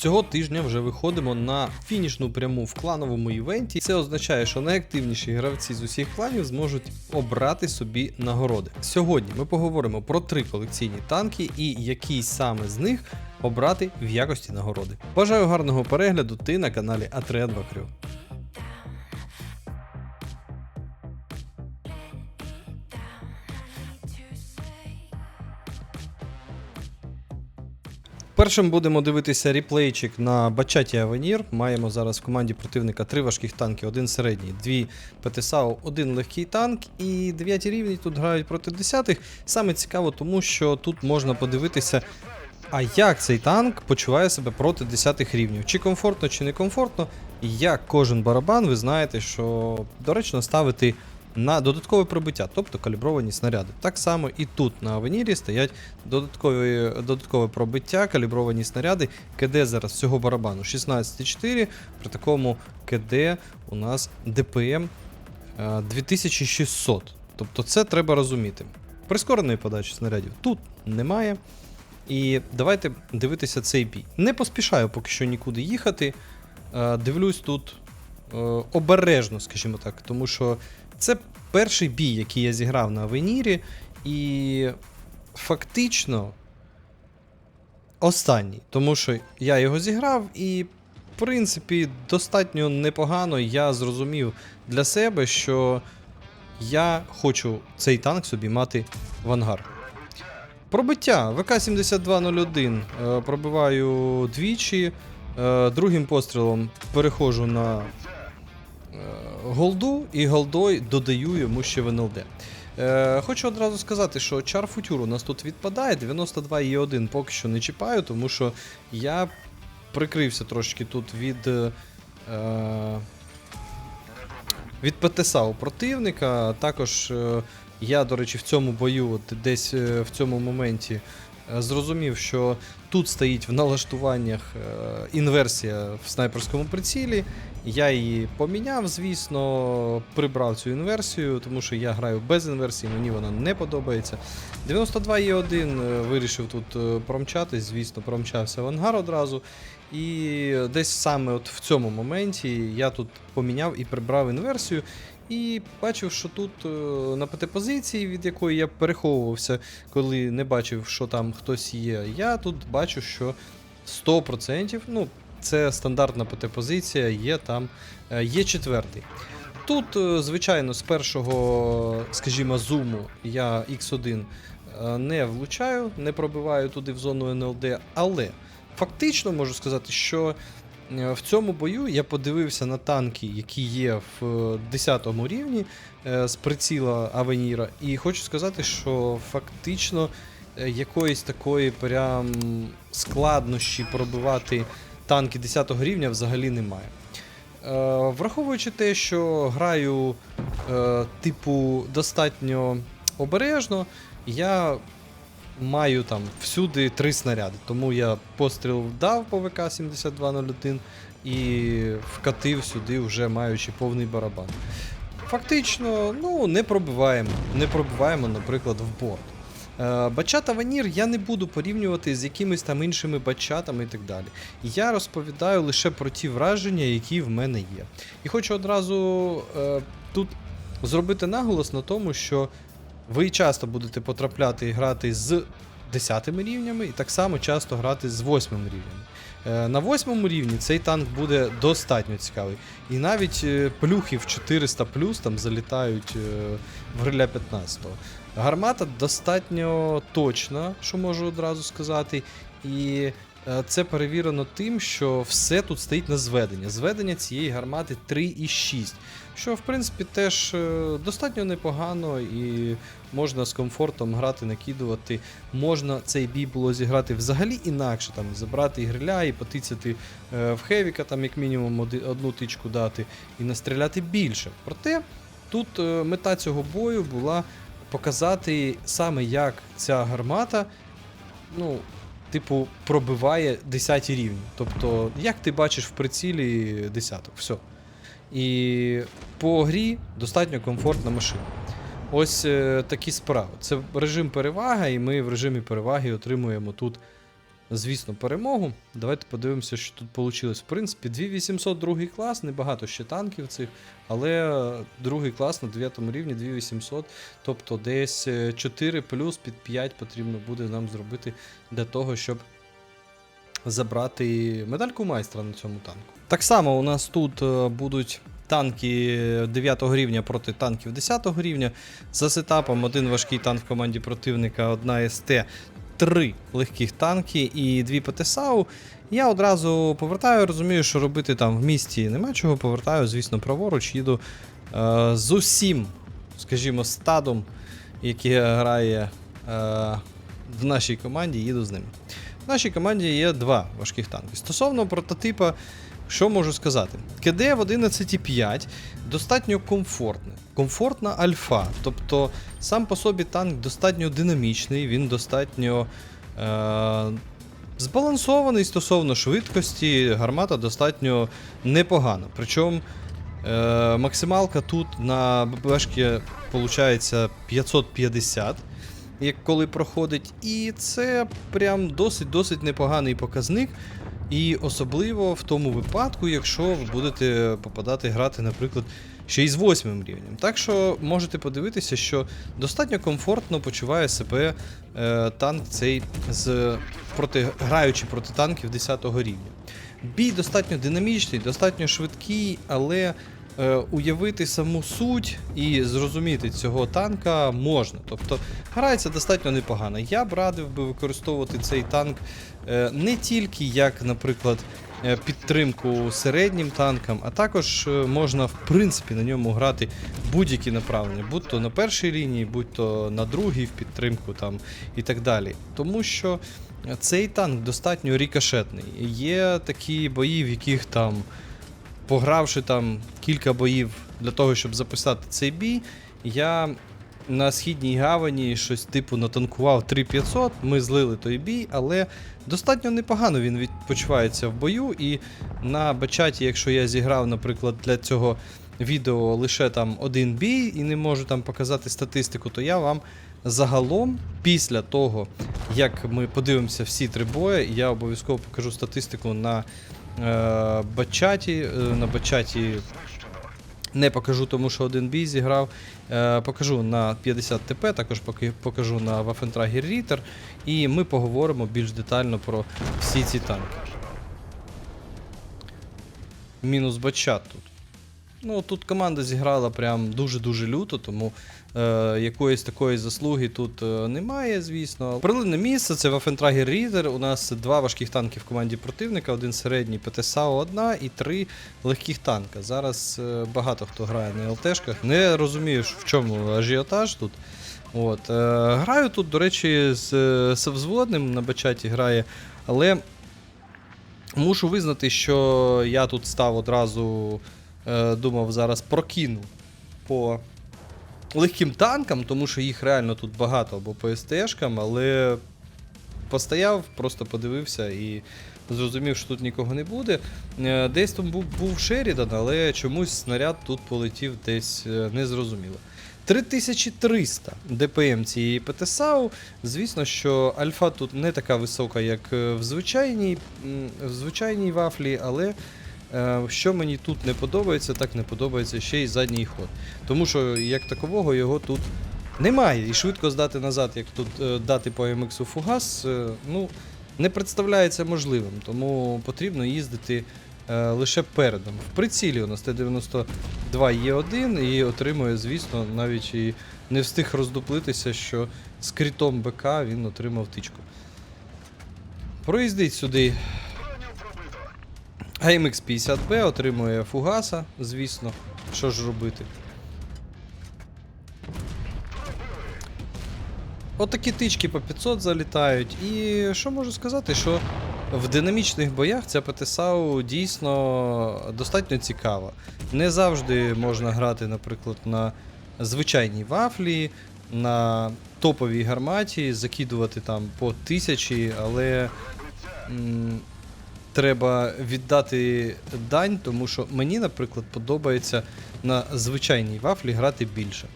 Цього тижня вже виходимо на фінішну пряму в клановому івенті. Це означає, що найактивніші гравці з усіх кланів зможуть обрати собі нагороди. Сьогодні ми поговоримо про три колекційні танки і який саме з них обрати в якості нагороди. Бажаю гарного перегляду. Ти на каналі Атреадва Першим будемо дивитися ріплейчик на Бачаті Авенір. Маємо зараз в команді противника три важких танки, один середній, дві ПТСАУ, один легкий танк і 9 рівні тут грають проти 10-х. Саме цікаво, тому що тут можна подивитися, а як цей танк почуває себе проти 10-х рівнів. Чи комфортно, чи не комфортно. І як кожен барабан, ви знаєте, що доречно ставити на додаткове пробиття, тобто калібровані снаряди. Так само і тут на Авенірі стоять додаткові, додаткове пробиття, калібровані снаряди. КД зараз всього барабану 16,4. При такому КД у нас ДПМ е, 2600. Тобто це треба розуміти. Прискореної подачі снарядів тут немає. І давайте дивитися цей бій. Не поспішаю поки що нікуди їхати. Е, Дивлюсь тут е, обережно, скажімо так, тому що це перший бій, який я зіграв на Авенірі, і фактично останній, тому що я його зіграв, і, в принципі, достатньо непогано я зрозумів для себе, що я хочу цей танк собі мати в ангар. Пробиття ВК-7201 е, пробиваю двічі. Е, другим пострілом переходжу на голду і голдой додаю йому ще в НЛД. Е, хочу одразу сказати, що чар футюр у нас тут відпадає. 92 і 1 поки що не чіпаю, тому що я прикрився трошки тут від. Е, від ПТСА у противника. Також е, я, до речі, в цьому бою, от десь е, в цьому моменті, е, зрозумів, що тут стоїть в налаштуваннях е, інверсія в снайперському прицілі. Я її поміняв, звісно, прибрав цю інверсію, тому що я граю без інверсії, мені вона не подобається. 92Е1 е, вирішив тут е, промчатись, звісно, промчався в ангар одразу. І десь саме от в цьому моменті я тут поміняв і прибрав інверсію. І бачив, що тут е, на ПТ-позиції, від якої я переховувався, коли не бачив, що там хтось є, я тут бачу, що 100%, ну, це стандартна ПТ-позиція, є там е, є четвертий. Тут, е, звичайно, з першого, скажімо, зуму я X1 е, не влучаю, не пробиваю туди в зону НЛД, але фактично можу сказати, що в цьому бою я подивився на танки, які є в е, 10 рівні з приціла Авеніра, і хочу сказати, що фактично якоїсь такої прям складнощі пробивати танки 10 рівня взагалі немає. Е, Враховуючи те, що граю е, типу достатньо обережно, я маю там всюди три снаряди. Тому я постріл дав по ВК-7201 і вкатив сюди, вже маючи повний барабан. Фактично, ну, не пробиваємо. Не пробиваємо, наприклад, в борт. Е, Бачата Ванір я не буду порівнювати з якимись там іншими бачатами і так далі. Я розповідаю лише про ті враження, які в мене є. І хочу одразу е, тут зробити наголос на тому, що ви часто будете потрапляти і грати з 10 рівнями, і так само часто грати з 8 рівнями. Е, На восьмому рівні цей танк буде достатньо цікавий. І навіть е, плюхи в 400 там залітають в гриля 15-го. Гармата достатньо точна, що можу одразу сказати. І е, це перевірено тим, що все тут стоїть на зведення. Зведення цієї гармати 3,6. Що, в принципі, теж е, достатньо непогано і можна з комфортом грати, накидувати. Можна цей бій було зіграти взагалі інакше, там забрати і гриля, і потицяти е, в Хевіка, там як мінімум одну тичку дати, і настріляти більше. Проте тут мета цього бою була показати саме, як ця гармата, ну, типу, пробиває 10 рівні. Тобто, як ти бачиш в прицілі десяток, все. І по грі достатньо комфортна машина. Ось е, такі справи. Це режим перевага, і ми в режимі переваги отримуємо тут звісно, перемогу. Давайте подивимося, що тут вийшло. В принципі, 2800 другий клас, небагато ще танків цих, але другий клас на 9 рівні 2800, тобто десь е, 4 плюс під 5 потрібно буде нам зробити для того, щоб забрати медальку майстра на цьому танку. Так само у нас тут е, будуть танки 9 рівня проти танків 10 рівня. За сетапом один важкий танк в команді противника, одна СТ, три легких танки і дві ПТСАУ. Я одразу повертаю, розумію, що робити там в місті нема чого. Повертаю, звісно, праворуч, їду е, з усім, скажімо, стадом, яке грає е, в нашій команді, їду з ними. В нашій команді є два важких танки. Стосовно прототипа, що можу сказати? КД в 11.5 достатньо комфортне. Комфортна альфа. Тобто сам по собі танк достатньо динамічний, він достатньо е- збалансований стосовно швидкості, гармата достатньо непогана. Причому е- максималка тут на ББшки виходить 550 як коли проходить. І це прям досить-досить непоганий показник. І особливо в тому випадку, якщо ви будете попадати грати, наприклад, ще й з восьмим рівнем. Так що можете подивитися, що достатньо комфортно почуває себе е, танк цей з проти, граючи проти танків 10 рівня. Бій достатньо динамічний, достатньо швидкий, але уявити саму суть і зрозуміти цього танка можна. Тобто грається достатньо непогано. Я б радив би використовувати цей танк е, не тільки як, наприклад, е, підтримку середнім танкам, а також е, можна в принципі на ньому грати будь-які направлення, будь то на першій лінії, будь то на другій в підтримку там і так далі. Тому що цей танк достатньо рікошетний. Є такі бої, в яких там погравши там кілька боїв для того, щоб записати цей бій, я на східній гавані щось типу натанкував 3500, ми злили той бій, але достатньо непогано він відпочивається в бою. І на бачаті, якщо я зіграв, наприклад, для цього відео лише там один бій і не можу там показати статистику, то я вам загалом, після того, як ми подивимося всі три бої, я обов'язково покажу статистику на бачаті. Е, на бачаті не покажу, тому що один бій зіграв. Е, покажу на 50 ТП, також покажу на Waffentrager Ritter, і ми поговоримо більш детально про всі ці танки. Мінус бачат тут. Ну, тут команда зіграла прям дуже-дуже люто, тому е, якоїсь такої заслуги тут е, немає, звісно. Прилинне місце це Waffentrager Reader. У нас два важких танки в команді противника, один середній ПТСАО одна і три легких танка. Зараз е, багато хто грає на ЛТшках. Не розумію, в чому ажіотаж тут. От, е, граю тут, до речі, з е, на бачаті грає, але мушу визнати, що я тут став одразу думав, зараз прокину по легким танкам, тому що їх реально тут багато або по СТшкам, але постояв, просто подивився і зрозумів, що тут нікого не буде. Е, Десь там був, був Шерідан, але чомусь снаряд тут полетів десь е, незрозуміло. 3300 ДПМ цієї ПТСАУ. Звісно, що альфа тут не така висока, як е, в звичайній, в звичайній вафлі, але Е, Що мені тут не подобається, так не подобається ще й задній ход. Тому що як такового його тут немає. І швидко здати назад, як тут е, дати по MX фугас, е, ну, не представляється можливим. Тому потрібно їздити е, лише передом. В прицілі у нас Т-92 є один і отримує, звісно, навіть і не встиг роздуплитися, що з крітом БК він отримав тичку. Проїздить сюди AMX 50B отримує фугаса, звісно. Що ж робити? Отакі тички по 500 залітають. І що можу сказати, що в динамічних боях ця ПТСАУ дійсно достатньо цікава. Не завжди можна грати, наприклад, на звичайній вафлі, на топовій гарматі, закидувати там по тисячі, але. Треба віддати дань, тому що мені, наприклад, подобається на звичайній вафлі грати більше.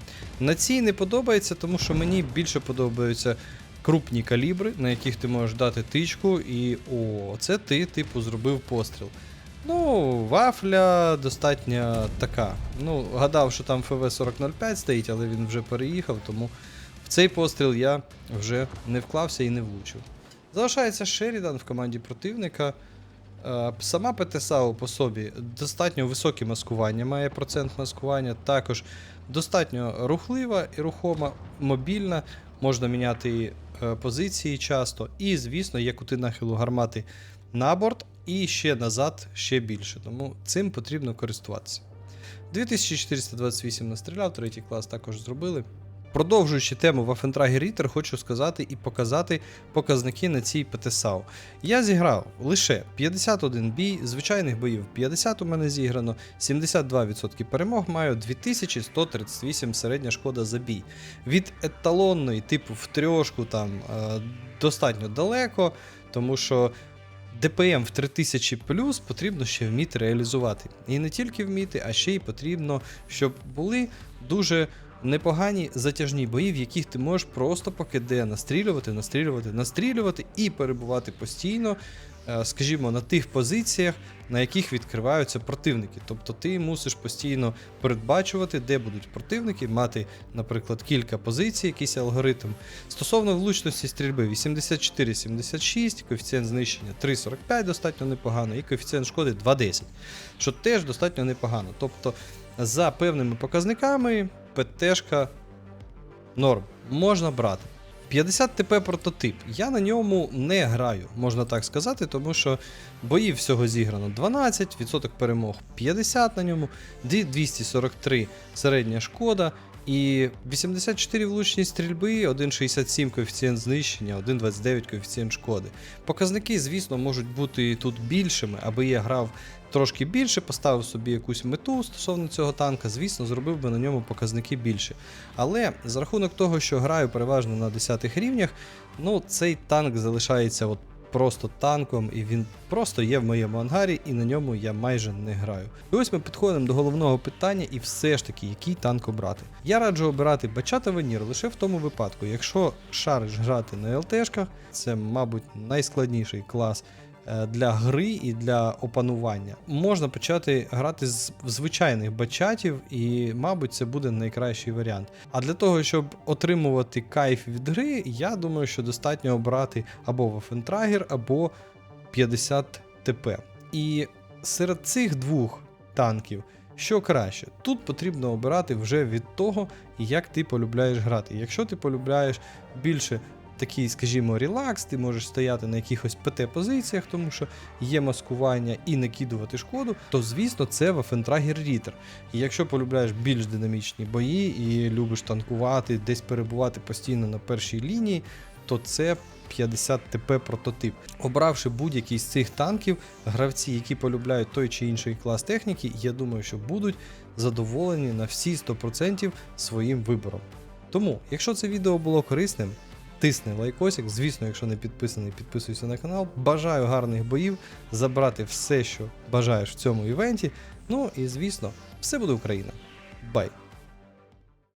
На цій не подобається, тому що мені більше подобаються крупні калібри, на яких ти можеш дати тичку, і о, це ти, типу, зробив постріл. Ну, вафля достатньо така. Ну, гадав, що там ФВ-4005 стоїть, але він вже переїхав, тому в цей постріл я вже не вклався і не влучив. Залишається Шерідан в команді противника. Е, Сама ПТСАУ по собі достатньо високе маскування, має процент маскування, також достатньо рухлива і рухома, мобільна, можна міняти е, позиції часто. І, звісно, є кути нахилу гармати на борт і ще назад ще більше. Тому цим потрібно користуватися. 2428 настріляв, третій клас також зробили. Продовжуючи тему Waffentrager Ritter, хочу сказати і показати показники на цій ПТСАУ. Я зіграв лише 51 бій, звичайних боїв 50 у мене зіграно, 72% перемог маю, 2138 середня шкода за бій. Від еталонної, типу в трьошку там е, достатньо далеко, тому що ДПМ в 3000 плюс потрібно ще вміти реалізувати. І не тільки вміти, а ще й потрібно, щоб були дуже непогані затяжні бої, в яких ти можеш просто поки де настрілювати, настрілювати, настрілювати і перебувати постійно, е, скажімо, на тих позиціях, на яких відкриваються противники. Тобто ти мусиш постійно передбачувати, де будуть противники, мати, наприклад, кілька позицій, якийсь алгоритм. Стосовно влучності стрільби 84-76, коефіцієнт знищення 3,45 достатньо непогано, і коефіцієнт шкоди 2,10, що теж достатньо непогано. Тобто, за певними показниками ПТшка норм, можна брати. 50 ТП прототип. Я на ньому не граю, можна так сказати, тому що боїв всього зіграно 12, відсоток перемог 50 на ньому, 243 середня шкода і 84 влучні стрільби, 1,67 коефіцієнт знищення, 1,29 коефіцієнт шкоди. Показники, звісно, можуть бути тут більшими, аби я грав трошки більше, поставив собі якусь мету стосовно цього танка, звісно, зробив би на ньому показники більше. Але за рахунок того, що граю переважно на 10 рівнях, ну цей танк залишається от просто танком, і він просто є в моєму ангарі, і на ньому я майже не граю. І ось ми підходимо до головного питання, і все ж таки, який танк обрати. Я раджу обирати Бачата Венір лише в тому випадку, якщо шариш грати на ЛТшках, це, мабуть, найскладніший клас для гри і для опанування. Можна почати грати з звичайних бачатів, і, мабуть, це буде найкращий варіант. А для того, щоб отримувати кайф від гри, я думаю, що достатньо обрати або Waffentrager, або 50 ТП. І серед цих двох танків. Що краще, тут потрібно обирати вже від того, як ти полюбляєш грати. Якщо ти полюбляєш більше такий, скажімо, релакс, ти можеш стояти на якихось ПТ-позиціях, тому що є маскування і накидувати шкоду, то звісно це Waffentrager Ritter. І якщо полюбляєш більш динамічні бої і любиш танкувати, десь перебувати постійно на першій лінії, то це 50 ТП прототип. Обравши будь-який з цих танків, гравці, які полюбляють той чи інший клас техніки, я думаю, що будуть задоволені на всі 100% своїм вибором. Тому, якщо це відео було корисним, тисни лайкосик. Звісно, якщо не підписаний, підписуйся на канал. Бажаю гарних боїв, забрати все, що бажаєш в цьому івенті. Ну і звісно, все буде Україна. Бай!